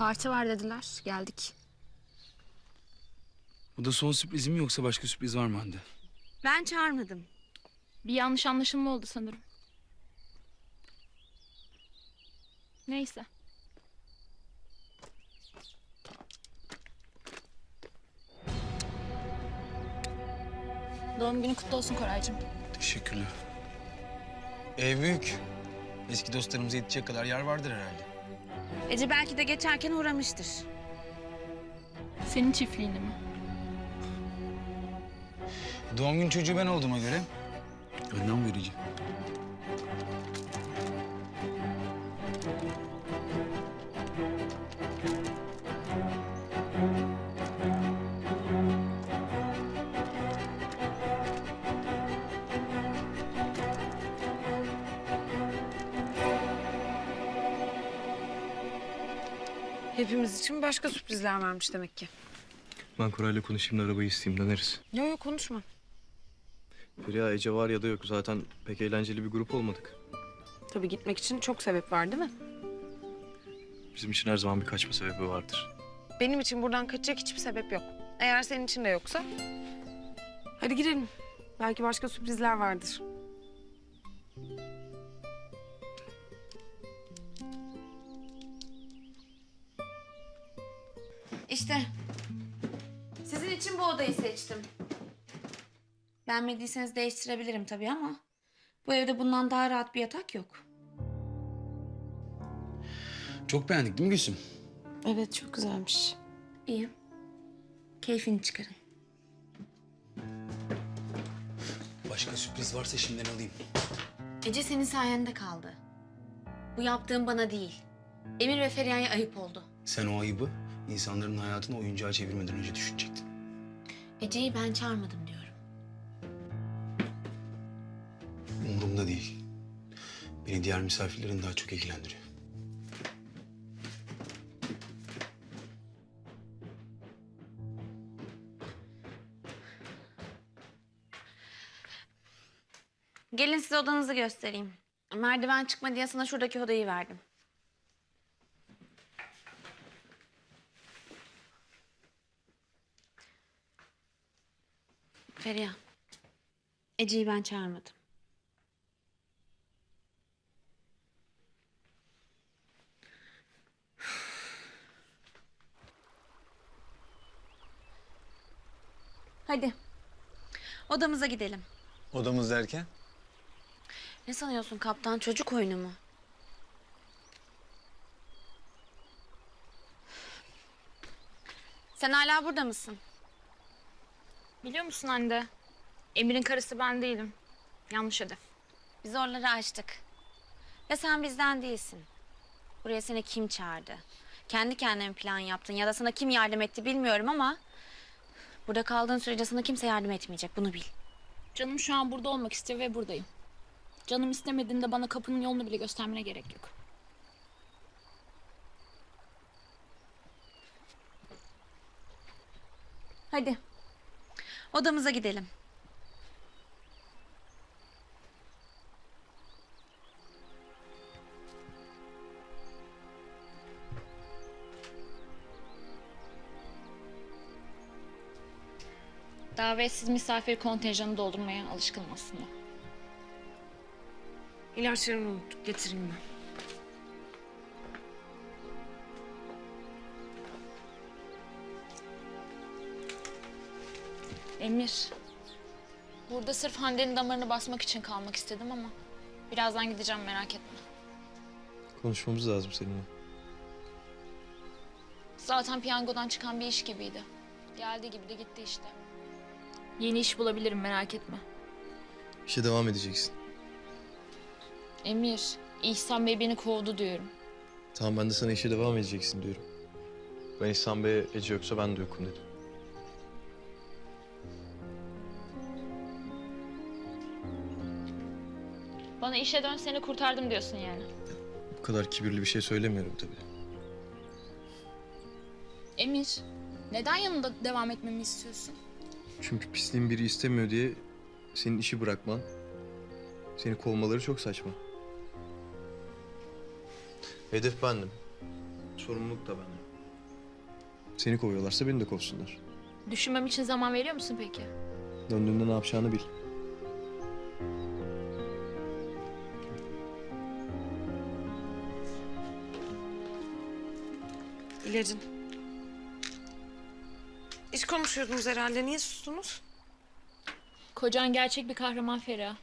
Parti var dediler. Geldik. Bu da son sürprizim mi yoksa başka sürpriz var mı Hande? Ben çağırmadım. Bir yanlış anlaşılma oldu sanırım. Neyse. Doğum günü kutlu olsun Koraycığım. Teşekkürler. Ev büyük. Eski dostlarımıza yetecek kadar yer vardır herhalde. Ece belki de geçerken uğramıştır. Senin çiftliğini mi? Doğum gün çocuğu ben olduğuma göre Önden verici. Hepimiz için başka sürprizler varmış demek ki. Ben Koray'la konuşayım da arabayı isteyeyim döneriz. Yok yok konuşma. Feriha Ece var ya da yok. Zaten pek eğlenceli bir grup olmadık. Tabii gitmek için çok sebep var değil mi? Bizim için her zaman bir kaçma sebebi vardır. Benim için buradan kaçacak hiçbir sebep yok. Eğer senin için de yoksa... Hadi girelim. Belki başka sürprizler vardır. İşte sizin için bu odayı seçtim. Beğenmediyseniz değiştirebilirim tabii ama bu evde bundan daha rahat bir yatak yok. Çok beğendik değil mi Gülsüm? Evet çok güzelmiş. İyi. Keyfini çıkarın. Başka sürpriz varsa şimdiden alayım. Ece senin sayende kaldı. Bu yaptığın bana değil. Emir ve Feriha'ya ayıp oldu. Sen o ayıbı insanların hayatını oyuncağa çevirmeden önce düşünecektin. Ece'yi ben çağırmadım diyorum. Umurumda değil. Beni diğer misafirlerin daha çok ilgilendiriyor. Gelin size odanızı göstereyim. Merdiven çıkma diye sana şuradaki odayı verdim. Feriha. Ece'yi ben çağırmadım. Hadi. Odamıza gidelim. odamız derken Ne sanıyorsun kaptan? Çocuk oyunu mu? Sen hala burada mısın? Biliyor musun anne? Emir'in karısı ben değilim. Yanlış hedef. Biz oraları açtık. Ve sen bizden değilsin. Buraya seni kim çağırdı? Kendi kendine mi plan yaptın ya da sana kim yardım etti bilmiyorum ama... ...burada kaldığın sürece sana kimse yardım etmeyecek. Bunu bil. Canım şu an burada olmak istiyor ve buradayım. Canım istemediğinde bana kapının yolunu bile göstermene gerek yok. Hadi. Odamıza gidelim. Davetsiz misafir kontenjanı doldurmaya alışkınım aslında. İlaçlarını unuttuk. Getireyim ben. Emir. Burada sırf Hande'nin damarını basmak için kalmak istedim ama... ...birazdan gideceğim merak etme. Konuşmamız lazım seninle. Zaten piyangodan çıkan bir iş gibiydi. Geldiği gibi de gitti işte. Yeni iş bulabilirim merak etme. İşe devam edeceksin. Emir, İhsan Bey beni kovdu diyorum. Tamam ben de sana işe devam edeceksin diyorum. Ben İhsan Bey'e Ece yoksa ben de yokum dedim. Bana işe dön seni kurtardım diyorsun yani. Bu kadar kibirli bir şey söylemiyorum tabii. Emir, neden yanında devam etmemi istiyorsun? Çünkü pisliğin biri istemiyor diye senin işi bırakman, seni kovmaları çok saçma. Hedef bendim. Sorumluluk da bende. Seni kovuyorlarsa beni de kovsunlar. Düşünmem için zaman veriyor musun peki? Döndüğünde ne yapacağını bil. İlacın. İş konuşuyordunuz herhalde. Niye sustunuz? Kocan gerçek bir kahraman Feriha.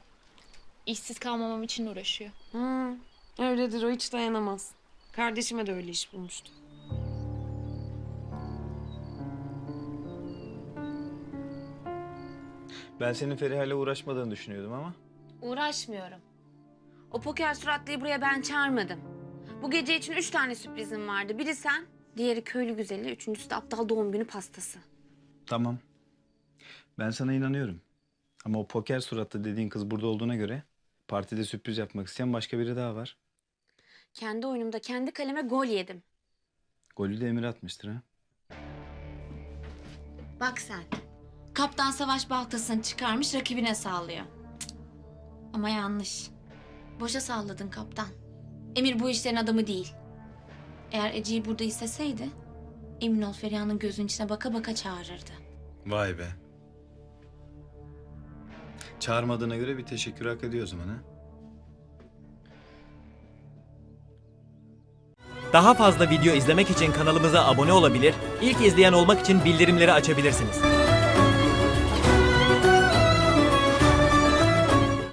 İşsiz kalmamam için uğraşıyor. Hmm, öyledir o hiç dayanamaz. Kardeşime de öyle iş bulmuştu. Ben senin Feriha ile uğraşmadığını düşünüyordum ama. Uğraşmıyorum. O poker suratlıyı buraya ben çağırmadım. Bu gece için üç tane sürprizim vardı. Biri sen, diğeri köylü güzeli, üçüncüsü de aptal doğum günü pastası. Tamam. Ben sana inanıyorum. Ama o poker suratlı dediğin kız burada olduğuna göre partide sürpriz yapmak isteyen başka biri daha var. Kendi oyunumda kendi kaleme gol yedim. Golü de Emir atmıştır ha. Bak sen. Kaptan savaş baltasını çıkarmış rakibine sallıyor. Cık. Ama yanlış. Boşa salladın kaptan. Emir bu işlerin adamı değil. Eğer Ece'yi burada isteseydi... ...emin ol Feriha'nın gözünün içine baka baka çağırırdı. Vay be. Çağırmadığına göre bir teşekkür hak ediyor o zaman ha. Daha fazla video izlemek için kanalımıza abone olabilir, ilk izleyen olmak için bildirimleri açabilirsiniz.